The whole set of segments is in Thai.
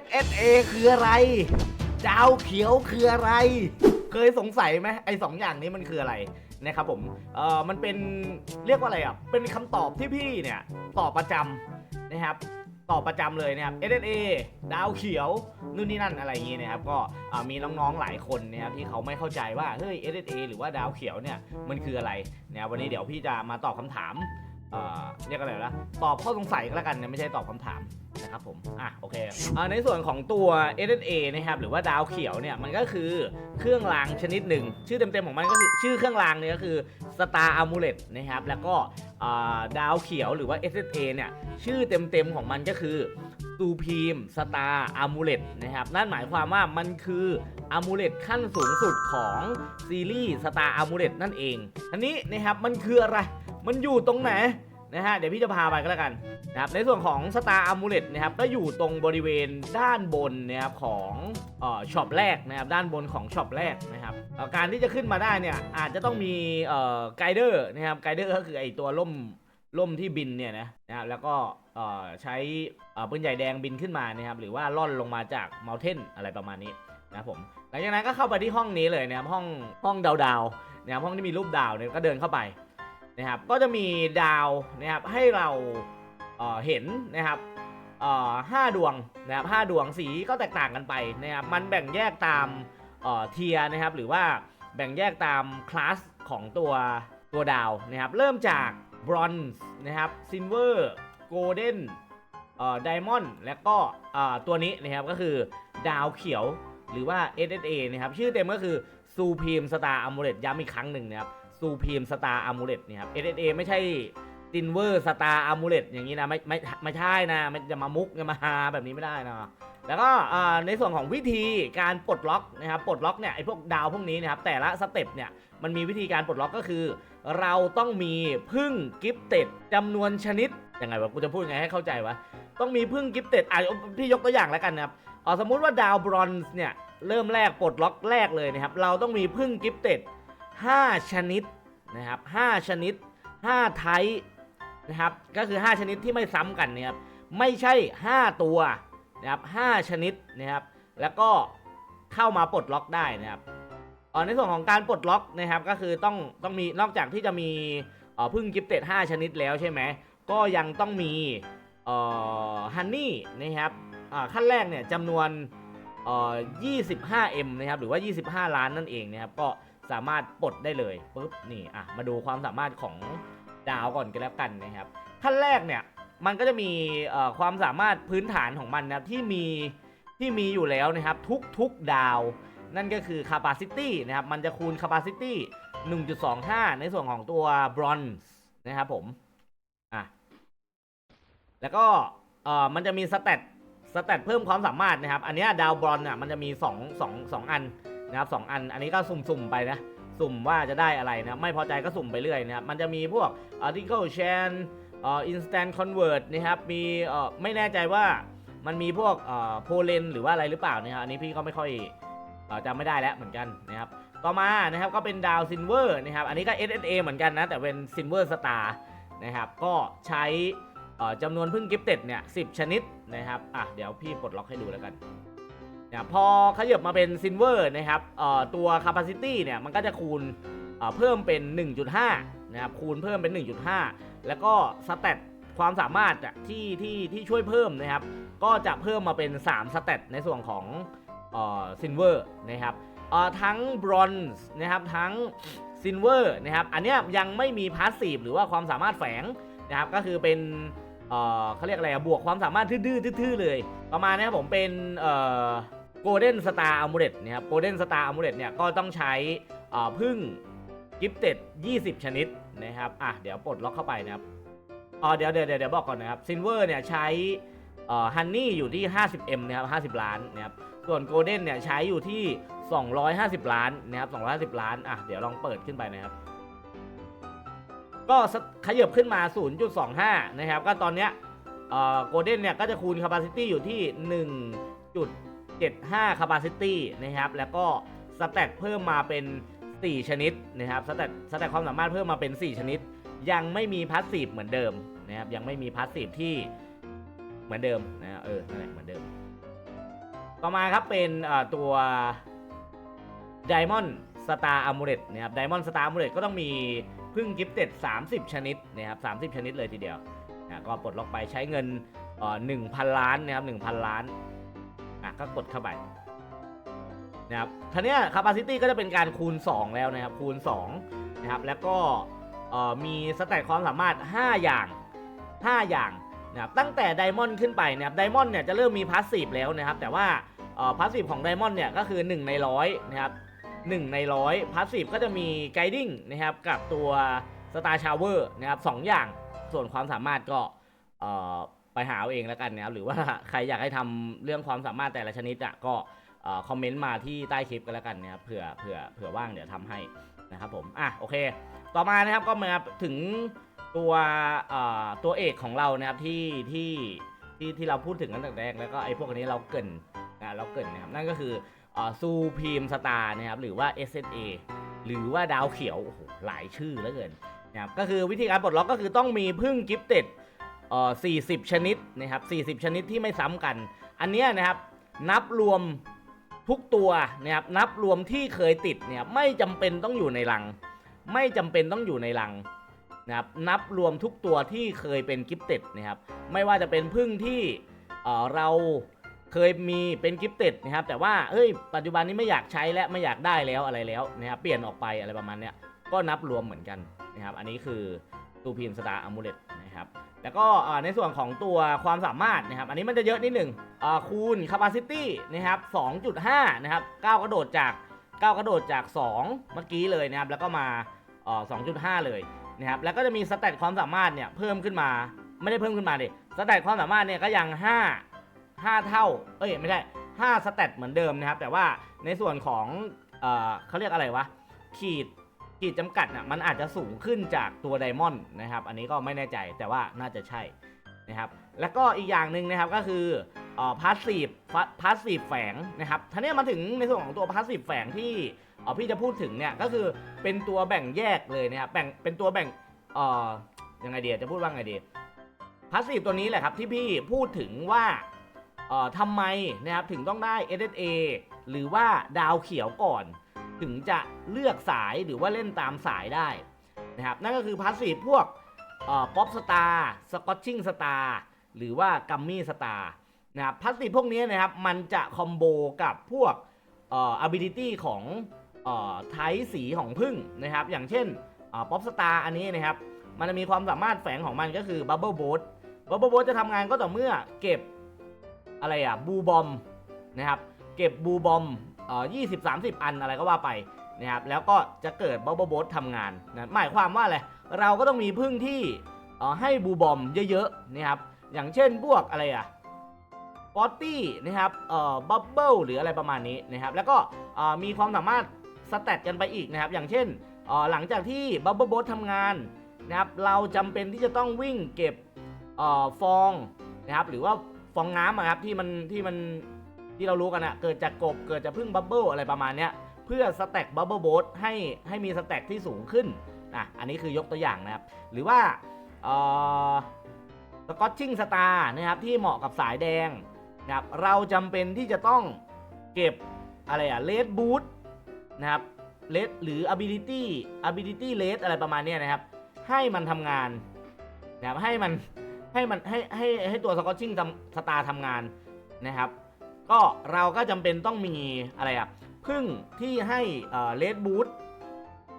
SSA คืออะไร ดาวเขียวคืออะไร เคยสงสัยไหมไอ้สองอย่างนี้มันคืออะไรนะครับผม เอ่อ มันเป็นเรียกว่าอะไรอะ เป็นคำตอบที่พี่เนี่ยตอบประจำนะครับตอบประจำเลยนะครับ SSA ดาวเขียวนู่นนี่นั่นอะไรอย่างงี้นะครับ ก็มีน้องๆหลายคนนะครับที่เขาไม่เข้าใจว่าเฮ้ย SSA หรือว่าดาวเขียวเนี่ยมันคืออะไรนะวันนี้เดี๋ยวพี่จะมาตอบคำถาม เอ่อเรียกอะไรนะตอบข้อสงสัยก็แล้วกันนะไม่ใช่ตอบคำถามนะครับผม อะ โอเคอในส่วนของตัว SSA นะครับ หรือว่าดาวเขียวเนี่ย มันก็คือเครื่องรางชนิดหนึ่ง ชื่อเต็มๆของมันก็คือ ชื่อเครื่องรางเนี่ยก็คือ Star Amulet นะครับ แล้วก็ดาวเขียวหรือว่า SSA เนี่ย ชื่อเต็มๆของมันก็คือ Supreme Star Amulet นะครับ นั่นหมายความว่ามันคือ Amulet ขั้นสูงสุดของซีรีส์ Star Amulet นั่นเอง อันนี้นะครับ มันคืออะไร มันอยู่ตรงไหน นะฮะเดี๋ยวพี่จะพาไปก็แล้วกันนะครับในส่วนของ Star Amulet นะครับก็อยู่ตรงบริเวณด้านบนนะครับของเอ่อช็อปแรกนะครับด้านบนของช็อปแรกนะครับเอ่อการที่จะขึ้นมาได้เนี่ยอาจจะต้องมีเอ่อไกเดอร์นะครับไกด์เดอร์ก็คือไอตัวล่มล่มที่บินเนี่ยนะนะครับแล้วก็เอ่อใช้เอ่อปืนใหญ่แดงบินขึ้นมานะครับหรือว่าล่อนลงมาจากเม t เทนอะไรประมาณนี้นะครับผมหลังจากนั้นก็เข้าไปที่ห้องนี้เลยนะครับห้องห้องดาวดาวๆนะครับห้องที่มีรูปดาวเนี่ยก็เดินเข้าไป นะครับก็จะมีดาวนะครับให้เราเเห็นนะครับห้าดวงนะครับห้าดวงสีก็แตกต่างกันไปนะครับมันแบ่งแยกตามเทียนะครับหรือว่าแบ่งแยกตามคลาสของตัวตัวดาวนะครับเริ่มจากบรอนซ์นะครับซิลเวอร์โกลเด้นเอ่อไดมอนด์แล้วก็เอ่อตัวนี้นะครับก็คือดาวเขียวหรือว่า SSA นะครับชื่อเต็มก็คือ Supreme Star Amulet ย้ำอีกครั้งหนึ่งนะครับ Supreme Star Amulet นะครับ SSA ไม่ใช่ Silver Star Amulet อย่างนี้นะไม่ไม่ไม่ใช่นะไม่จะมามุกจะมาฮาแบบนี้ไม่ได้นะ แล้วก็ในส่วนของวิธีการปลดล็อกนะครับปลดล็อกเนี่ยไอ้พวกดาวพวกนี้นะครับแต่ละสเต็ปเนี่ยมันมีวิธีการปลดล็อกก็คือ เราต้องมีพึ่งกิฟเต็ดจำนวนชนิดยังไงวะกูจะพูดยังไงให้เข้าใจวะต้องมีพึ่งกิฟเต็ดอะพี่ยกตัวอย่างแล้วกันนะครับเอสมมุติว่าดาวบรอนซ์เนี่ยเริ่มแรกปลดล็อกแรกเลยนะครับเราต้องมีพึ่งกิฟเต็ด5 ชนิด นะครับ5ชนิด 5 ไทป์นะครับก็คือ 5 ชนิดที่ไม่ซ้ำกันนะครับไม่ใช่ 5 ตัวนะครับ5ชนิดนะครับแล้วก็เข้ามาปลดล็อกได้นะครับในส่วนของการปลดล็อกนะครับก็คือต้องต้องมีนอกจากที่จะมีพึ่งกิฟเต็ด5ชนิดแล้วใช่ไหมก็ยังต้องมีฮันนี่นะครับขั้นแรกเนี่ยจำนวน 25M นะครับหรือว่า 25 ล้านนั่นเองนะครับก็ สามารถปลดได้เลยปุ๊บนี่อะมาดูความสามารถของดาวก่อนกันแล้วกันนะครับขั้นแรกเนี่ยมันก็จะมีความสามารถพื้นฐานของมันนะที่มีที่มีอยู่แล้วนะครับทุกๆดาว นั่นก็คือ capacity นะครับมันจะคูณ capacity 1.25 ในส่วนของตัว bronze นะครับผมอะแล้วก็เอ่อมันจะมีสเตตสเตตเพิ่มความสามารถนะครับ อันนี้ดาวบรอนอะมันจะมี2 2 2อัน นะครับสองอันอันนี้ก็สุ่มๆไปนะสุ่มว่าจะได้อะไรนะไม่พอใจก็สุ่มไปเรื่อยนะครับมันจะมีพวก article chain เอ่อ instant convert นะครับมีเอ่อไม่แน่ใจว่ามันมีพวกเอ่อ pollen หรือว่าอะไรหรือเปล่านะครับอันนี้พี่ก็ไม่ค่อยเอ่อจำไม่ได้แล้วเหมือนกันนะครับต่อมานะครับก็เป็นดาวซินเวอร์นะครับอันนี้ก็ SSA เหมือนกันนะแต่เป็นซินเวอร์สตาร์นะครับก็ใช้จำนวนพึ่งกิฟเต็ดเนี่ยสิชนิดนะครับอะเดี๋ยวพี่ปลดล็อกให้ดูแล้วกัน นะพอขยับมาเป็นซินเวอร์นะครับตัว capacity เนี่ยมันก็จะคูณเพิ่มเป็น 1.5 นะครับคูณเพิ่มเป็น 1.5 แล้วก็สเตตความสามารถที่ที่ที่ช่วยเพิ่มนะครับ ก็จะเพิ่มมาเป็น 3 สเตตในส่วนของซินเวอร์นะครับทั้งบรอนซ์นะครับทั้งซินเวอร์นะครับอันนี้ยังไม่มีพาสซีฟหรือว่าความสามารถแฝงนะครับก็คือเป็นเขาเรียกอะไรบวกความสามารถทื่อๆเลย ประมาณนี้ครับผมเป็นเโกลเด้นสตาร์อัมูเลตนะครับโกลเด้นสตาร์อัมูเลตเนี่ยก็ต้องใช้พึ่งกิฟเต็ด20 ชนิดนะครับอะเดี๋ยวปลดล็อกเข้าไปนะครับอ๋อเดี๋ยวเดี๋ยวเดี๋ยวบอกก่อนนะครับซินเวอร์เนี่ยใช้ฮันนี่อยู่ที่ 50M นะครับ50 ล้านนะครับส่วนโกลเด้นเนี่ยใช้อยู่ที่ 250 ล้านนะครับ250 ล้านอะเดี๋ยวลองเปิดขึ้นไปนะครับ ก็ขยับขึ้นมา 0.25 นะครับ ก็ตอนเนี้ยโกลเด้นเนี่ยก็จะคูณ capacity อยู่ที่ 75 capacity นะครับ แล้วก็สแตทเพิ่มมาเป็น 4 ชนิดนะครับสแตทสแตทความสามารถเพิ่มมาเป็น 4 ชนิด ยังไม่มีพาสซีฟเหมือนเดิมนะครับ ยังไม่มีพาสซีฟที่เหมือนเดิมนะเออนั่นแหละเหมือนเดิม ต่อมาครับเป็นตัว Diamond Star Amulet นะครับ Diamond Star Amulet ก็ต้องมีพึ่งกิฟเต็ด30 ชนิดนะครับ30 ชนิดเลยทีเดียวนะก็ปลดล็อกไปใช้เงินเอ่อ1,000ล้านนะครับ1,000ล้าน ก็กดเข้าไปนะครับทีนี้ capacity ก็จะเป็นการคูณ 2 แล้วนะครับ คูณ2นะครับ แล้วก็มีสแตทความสามารถ 5 อย่าง 5 อย่างนะครับ ตั้งแต่ไดมอนด์ขึ้นไปนะครับ ไดมอนด์เนี่ยจะเริ่มมีพาสซีฟแล้วนะครับ แต่ว่าพาสซีฟของไดมอนด์เนี่ยก็คือ 1 ในร้อยนะครับ1ในร้อยพาสซีฟก็จะมีไกดิ้งนะครับ กับตัวสตาร์ชาวเวอร์นะครับสองอย่าง ส่วนความสามารถก็ ไปหาเอาเองแล้วกันนะครับหรือว่าใครอยากให้ทำเรื่องความสามารถแต่ละชนิดอะก็คอมเมนต์มาที่ใต้คลิปกันแล้วกันนะครับเผื่อเผื่อเผื่อว่างเดี๋ยวทำให้นะครับผมอะโอเค ต่อมานะครับก็มาถึงตัวเอ่อตัวเอกของเรานะครับที่ที่ที่ที่เราพูดถึงกันตั้งแต่แรกแล้วก็ไอ้พวกนี้เราเกินนะเราเกินนะครับนั่นก็คือซูพีมสตาร์นะครับหรือว่า SSA หรือว่าดาวเขียวโอ้โหหลายชื่อเหลือเกินนะครับก็คือวิธีการปลดล็อกก็คือต้องมีพึ่งกิฟเต็ด เอ่อ40 ชนิดนะครับ40 ชนิดที่ไม่ซ้ำกัน อันเนี้ยนะครับนับรวมทุกตัวนะครับนับรวมที่เคยติดเนี่ยไม่จำเป็นต้องอยู่ในรัง ไม่จำเป็นต้องอยู่ในรังนะครับนับรวมทุกตัวที่เคยเป็นกิฟเต็ดนะครับไม่ว่าจะเป็นพึ่งที่เอ่อเราเคยมีเป็นกิฟเต็ดนะครับแต่ว่าเฮ้ยปัจจุบันนี้ไม่อยากใช้และไม่อยากได้แล้วอะไรแล้วนะครับเปลี่ยนออกไปอะไรประมาณเนี้ยก็นับรวมเหมือนกันนะครับอันนี้คือ ตูพีมสตาร์อะมูเลตนะครับแล้วก็ในส่วนของตัวความสามารถนะครับ อันนี้มันจะเยอะนิดหนึ่งคูณ capacity นะครับ2.5 นะครับก้าวกระโดดจากก้าวกระโดดจาก 2 เมื่อกี้เลยนะครับ แล้วก็มาเอ่อ2.5 เลยนะครับ แล้วก็จะมีสแตทความสามารถเนี่ยเพิ่มขึ้นมา ไม่ได้เพิ่มขึ้นมาดิสแตทความสามารถเนี่ยก็ยัง 5 5 เท่า เอ้ยไม่ได้5สแตทเหมือนเดิมนะครับ แต่ว่าในส่วนของเออเขาเรียกอะไรวะ ขีด ขีดจำกัดน่ะมันอาจจะสูงขึ้นจากตัวไดมอนด์นะครับ อันนี้ก็ไม่แน่ใจแต่ว่าน่าจะใช่นะครับ แล้วก็อีกอย่างหนึ่งนะครับก็คืออ่อพาสซีฟพาสซีฟแฝงนะครับทีนี้มาถึงในส่วนของตัวพาสซีฟแฝงที่อ่อพี่จะพูดถึงเนี่ยก็คือเป็นตัวแบ่งแยกเลยนะครับแบ่งเป็นตัวแบ่งเอ่อยังไงดีจะพูดว่าไงดีพาสซีฟตัวนี้แหละครับที่พี่พูดถึงว่าเอ่อทำไมนะครับถึงต้องได้ SSA หรือว่าดาวเขียวก่อน ถึงจะเลือกสายหรือว่าเล่นตามสายได้นะครับนั่นก็คือพาสซีฟพวกป๊อปสตาร์สกอตชิ่งสตาร์หรือว่ากัมมี่สตาร์นะครับพาสซีฟพวกนี้นะครับมันจะคอมโบกับพวกเอ่อ ability ของเอ่อไทสีของพึ่งนะครับ อย่างเช่นป๊อปสตาร์อันนี้นะครับ มันจะมีความสามารถแฝงของมันก็คือ Bubble Boat Bubble Boat จะทำงานก็ต่อเมื่อเก็บอะไรอะบูบอมนะครับ เก็บบูบอม เอ่อ20 30อันอะไรก็ว่าไปนะครับแล้วก็จะเกิด Bubble Boat ทำงานนะหมายความว่าอะไรเราก็ต้องมีพึ่งที่เอ่อให้บูบอมเยอะๆนะครับอย่างเช่นพวกอะไรอะปอตตี้นะครับเอ่อบับเบิลหรืออะไรประมาณนี้นะครับแล้วก็เอ่อมีความสามารถสแตทกันไปอีกนะครับอย่างเช่นเอ่อหลังจากที่บับเบิลโบททำงานนะครับเราจำเป็นที่จะต้องวิ่งเก็บเอ่อฟองนะครับหรือว่าฟองน้ำอะครับที่มันที่มัน ที่เรารู้กันอะเกิดจากกบเกิดจากพึ่งบับเบิ้ลอะไรประมาณเนี้ยเพื่อสแต็กบับเบิ้ลโบทให้ให้มีสแต็กที่สูงขึ้นอะอันนี้คือยกตัวอย่างนะครับ หรือว่าเอ่อสกอตชิ่งสตาร์นะครับที่เหมาะกับสายแดงนะครับเราจำเป็นที่จะต้องเก็บอะไรอะเลดบูทนะครับเลดหรือ ability ability r a t อะไรประมาณนี้นะครับ ให้มันทำงานนะครับให้มันให้มันให้ให้ให้ตัวสกอตชิ่งสตาร์ทำงานนะครับ ก็เราก็จำเป็นต้องมีอะไรอะพึ่งที่ให้เลดบูท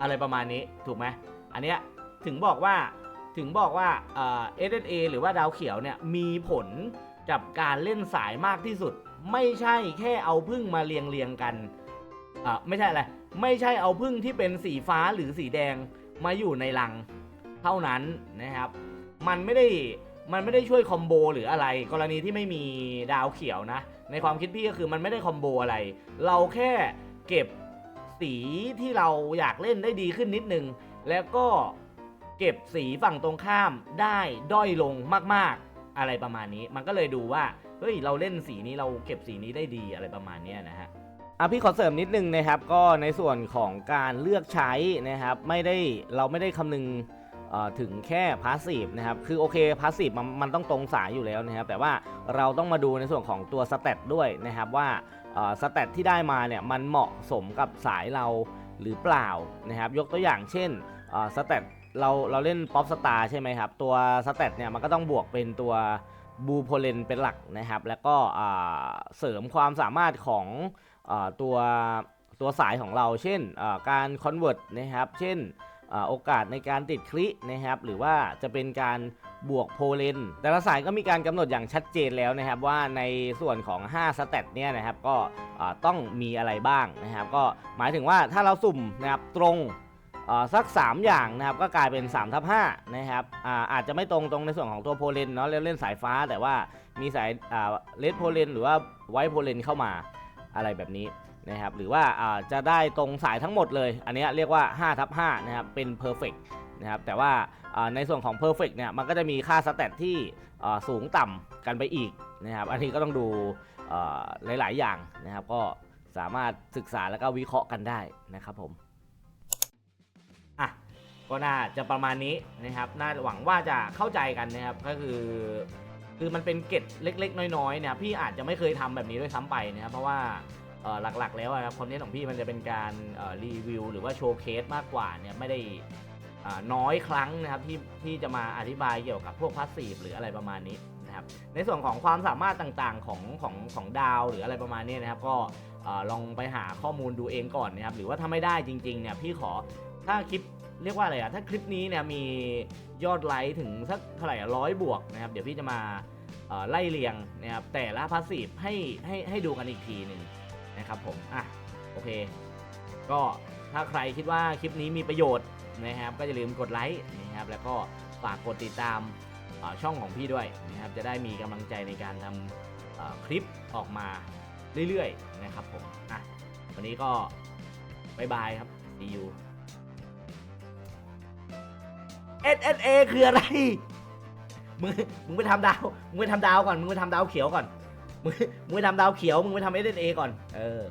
อะไรประมาณนี้ถูกไหมอันเนี้ยถึงบอกว่าถึงบอกว่าเอ่อ SSA หรือว่าดาวเขียวเนี่ยมีผลกับการเล่นสายมากที่สุด ไม่ใช่แค่เอาพึ่งมาเรียงเรียงกันอ่าไม่ใช่อะไรไม่ใช่เอาพึ่งที่เป็นสีฟ้าหรือสีแดงมาอยู่ในรังเท่านั้นนะครับ มันไม่ได้ มันไม่ได้ช่วยคอมโบหรืออะไร กรณีที่ไม่มีดาวเขียวนะ ในความคิดพี่ก็คือมันไม่ได้คอมโบอะไร เราแค่เก็บสีที่เราอยากเล่นได้ดีขึ้นนิดนึง แล้วก็เก็บสีฝั่งตรงข้ามได้ด้อยลงมากๆ อะไรประมาณนี้ มันก็เลยดูว่า เฮ้ย เราเล่นสีนี้เราเก็บสีนี้ได้ดีอะไรประมาณนี้นะฮะอะพี่ขอเสริมนิดนึงนะครับ ก็ในส่วนของการเลือกใช้นะครับ ไม่ได้เราไม่ได้คำนึง ถึงแค่พาสซีฟนะครับ คือโอเคพาสซีฟมันมันต้องตรงสายอยู่แล้วนะครับ แต่ว่าเราต้องมาดูในส่วนของตัวสเตตด้วยนะครับว่าสเตตที่ได้มาเนี่ยมันเหมาะสมกับสายเราหรือเปล่านะครับ ยกตัวอย่างเช่นสเตตเราเราเล่นป๊อปสตาร์ใช่ไหมครับ ตัวสเตตเนี่ยมันก็ต้องบวกเป็นตัวบูโพเลนเป็นหลักนะครับ แล้วก็เสริมความสามารถของอตัวตัวสายของเรา เช่นการคอนเวิร์ตนะครับ เช่น โอกาสในการติดคลินะครับ หรือว่าจะเป็นการบวกโพเลน แต่ละสายก็มีการกำหนดอย่างชัดเจนแล้วนะครับ ว่าในส่วนของ 5 สเตตเนี่ยนะครับก็ต้องมีอะไรบ้างนะครับ ก็หมายถึงว่าถ้าเราสุ่มนะครับตรงสัก 3 อย่างนะครับก็กลายเป็น3ทับ5นะครับอาอาจจะไม่ตรงตรงในส่วนของตัวโพเลนเนาะเล่นสายฟ้า แต่ว่ามีสายเลดโพเลนหรือว่าไวโพเลนเข้ามาอะไรแบบนี้ นะครับหรือว่าจะได้ตรงสายทั้งหมดเลย อันนี้เรียกว่า5ทับ5นะครับเป็น perfect นะครับแต่ว่าในส่วนของ perfect เนี่ยมันก็จะมีค่าสแตทที่สูงต่ำกันไปอีกนะครับอันนี้ก็ต้องดูหลาย ๆ อย่างนะครับก็สามารถศึกษาแล้วก็วิเคราะห์กันได้นะครับผมอะก็น่าจะประมาณนี้นะครับน่าหวังว่าจะเข้าใจกันนะครับก็คือคือมันเป็นเกร็ดเล็ก ๆ น้อยๆเนี่ยพี่อาจจะไม่เคยทำแบบนี้ด้วยซ้ำไปนะครับเพราะว่า หลักๆ แล้วอะคอนเทนต์ของพี่มันจะเป็นการรีวิวหรือว่าโชว์เคสมากกว่าเนี่ยไม่ได้น้อยครั้งนะครับที่ที่จะมาอธิบายเกี่ยวกับพวกพาสซีฟหรืออะไรประมาณนี้นะครับในส่วนของความสามารถต่างๆของของของดาวหรืออะไรประมาณนี้นะครับ ก็ลองไปหาข้อมูลดูเองก่อนนะครับหรือว่าถ้าไม่ได้จริงๆเนี่ยพี่ขอถ้าคลิปเรียกว่าอะไรอะถ้าคลิปนี้เนี่ยมียอดไลค์ถึงสักเท่าไหร่ร้อยบวกนะครับเดี๋ยวพี่จะมาไล่เรียงนะครับแต่ละพาสซีฟให้ให้ให้ดูกันอีกทีหนึ่ง นะครับผม อะ โอเค ก็ถ้าใครคิดว่าคลิปนี้มีประโยชน์นะครับ ก็อย่าลืมกดไลค์นะครับ แล้วก็ฝากกดติดตามช่องของพี่ด้วยนะครับ จะได้มีกำลังใจในการทำคลิปออกมาเรื่อยๆนะครับผม อะ วันนี้ก็บายบายครับ see you SSA คืออะไร มึง มึงไปทำดาว มึงไปทำดาวก่อน มึงไปทำดาวเขียวก่อน มึงมึงไปทำดาวเขียวมึงไปทำเอ็นเอก่อน เออ